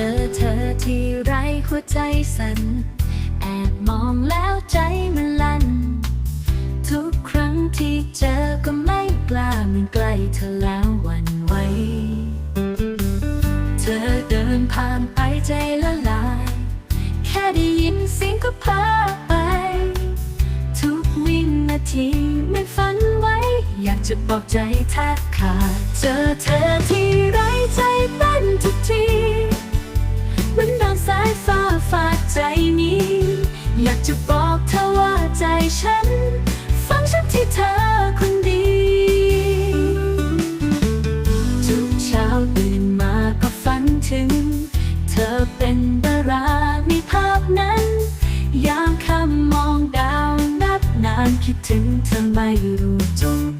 จอเธอที่ไรหัวใจสันแอบมองแล้วใจมันลั่น ทุกครั้งที่เจอก็ไม่กล้ามันใกล้เธอแล้วหวันไหวเธอเดินผ่านไปใจละลาย แค่ได้ยินเสียงก็พาไป ทุกวินาทีไม่ฝันไว้ อยากจะบอกใจแทบขาด เจอเธอที่ไรใจเต้นทุกที ใจนี้ อยากจะบอกเธอว่าใจฉัน ฟังฉันที่เธอคนดีทุกเช้าตื่นมาก็ฝันถึง เธอเป็นดาราในภาพนั้น ยามคำมองดาวนับนานคิดถึงเธอไม่รู้จบ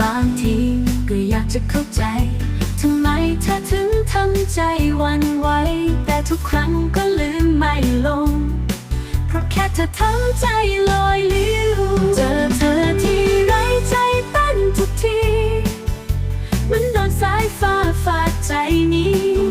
บางทีก็อยากจะเข้าใจ ทำไมเธอถึงทำใจวันไหวแต่ ทำใจลอยลิ้วเจอเธอที่ไรใจเต้นทุกที มันโดนสายฟ้าฟาดใจนี้